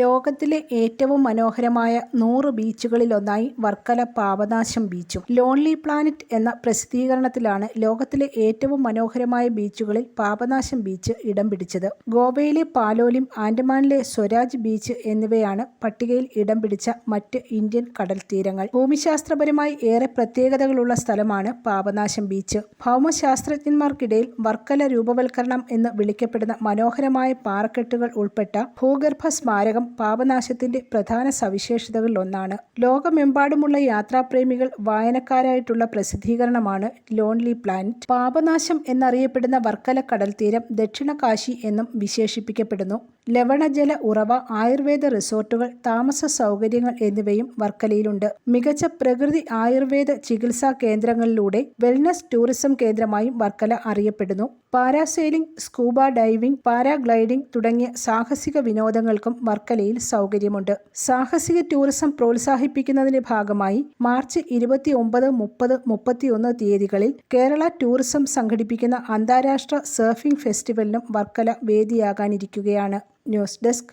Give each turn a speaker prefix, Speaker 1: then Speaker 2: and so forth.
Speaker 1: ലോകത്തിലെ ഏറ്റവും മനോഹരമായ നൂറ് ബീച്ചുകളിലൊന്നായി വർക്കല പാപനാശം ബീച്ചും. ലോൺലി പ്ലാനറ്റ് എന്ന പ്രസിദ്ധീകരണത്തിലാണ് ലോകത്തിലെ ഏറ്റവും മനോഹരമായ ബീച്ചുകളിൽ പാപനാശം ബീച്ച് ഇടം പിടിച്ചത്. ഗോവയിലെ പാലോലിം ആൻഡമാനിലെ സ്വരാജ് ബീച്ച് എന്നിവയാണ് പട്ടികയിൽ ഇടം പിടിച്ച മറ്റ് ഇന്ത്യൻ കടൽത്തീരങ്ങൾ. ഭൂമിശാസ്ത്രപരമായി ഏറെ പ്രത്യേകതകളുള്ള സ്ഥലമാണ് പാപനാശം ബീച്ച്. ഭൗമശാസ്ത്രജ്ഞന്മാർക്കിടയിൽ വർക്കല രൂപവൽക്കരണം എന്ന് വിളിക്കപ്പെടുന്ന മനോഹരമായ പാറക്കെട്ടുകൾ ഉൾപ്പെട്ട ഭൂഗർഭ സ്മാരകം പാപനാശത്തിന്റെ പ്രധാന സവിശേഷതകളിൽ ഒന്നാണ്. ലോകമെമ്പാടുമുള്ള യാത്രാപ്രേമികൾ വായനക്കാരായിട്ടുള്ള പ്രസിദ്ധീകരണമാണ് ലോൺലി പ്ലാനറ്റ് പാപനാശം എന്നറിയപ്പെടുന്ന വർക്കല കടൽത്തീരം ദക്ഷിണ കാശി എന്നും വിശേഷിപ്പിക്കപ്പെടുന്നു. ലവണജല ഉറവ ആയുർവേദ റിസോർട്ടുകൾ താമസ സൗകര്യങ്ങൾ എന്നിവയും വർക്കലയിലുണ്ട്. മികച്ച പ്രകൃതി ആയുർവേദ ചികിത്സാ കേന്ദ്രങ്ങളിലൂടെ വെൽനസ് ടൂറിസം കേന്ദ്രമായും വർക്കല അറിയപ്പെടുന്നു. പാരാസെയിലിംഗ് സ്കൂബ ഡൈവിംഗ് പാരാഗ്ലൈഡിംഗ് തുടങ്ങിയ സാഹസിക വിനോദങ്ങൾക്കും വർക്കലയിൽ സൗകര്യമുണ്ട്. സാഹസിക ടൂറിസം പ്രോത്സാഹിപ്പിക്കുന്നതിന്റെ ഭാഗമായി മാർച്ച് ഇരുപത്തി ഒമ്പത് മുപ്പത് മുപ്പത്തിയൊന്ന് തീയതികളിൽ കേരള ടൂറിസം സംഘടിപ്പിക്കുന്ന അന്താരാഷ്ട്ര സർഫിംഗ് ഫെസ്റ്റിവലിനും വർക്കല വേദിയാകാനിരിക്കുകയാണ്. News desk